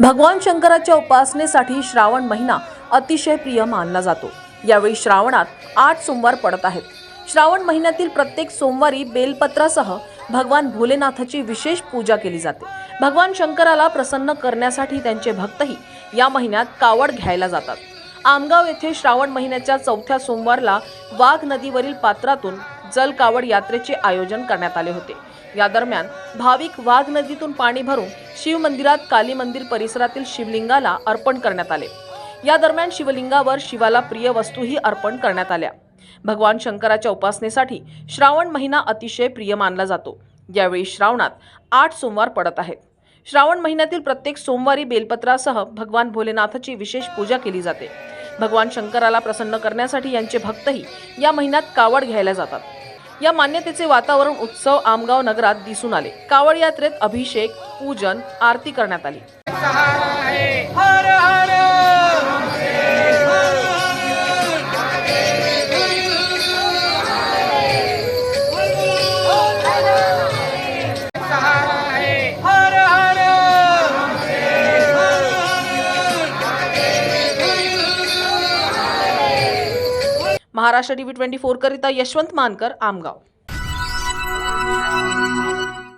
भगवान शंकराच्या उपासनेसाठी श्रावण महिना अतिशय प्रिय मानला जातो. यावेळी श्रावणात आठ सोमवार पडत आहेत. श्रावण महिन्यातील प्रत्येक सोमवारी बेलपत्रासह भगवान भोलेनाथाची विशेष पूजा केली जाते. भगवान शंकराला प्रसन्न करण्यासाठी त्यांचे भक्तही या महिन्यात कावड घ्यायला जातात. आमगाव येथे श्रावण महिन्याच्या चौथ्या सोमवारला वाघ नदीवरील पात्रातून जल कावड यात्रेचे आयोजन करण्यात आले होते. या दरम्यान भाविक वाघ नदीतून पाणी भरून शिव मंदिरात काली मंदिर परिसरातील शिवलिंगाला अर्पण करण्यात आले. या दरम्यान शिवलिंगावर शिवाला प्रिय वस्तूही अर्पण करण्यात आल्या. भगवान शंकराच्या उपासनेसाठी श्रावण महिना अतिशय प्रिय मानला जातो. यावेळी श्रावणात आठ सोमवार पडत आहेत. श्रावण महिन्यातील प्रत्येक सोमवारी बेलपत्रासह भगवान भोलेनाथाची विशेष पूजा केली जाते. भगवान शंकराला प्रसन्न करण्यासाठी यांचे भक्तही या महिन्यात कावड घ्यायला जातात. या मान्यतेचे वातावरण उत्सव आमगाव नगरात दिसून आले. कावड यात्रेत अभिषेक पूजन आरती करण्यात आली. महाराष्ट्र टीव्ही ट्वेंटी फोरकरिता यशवंत मानकर आमगाव.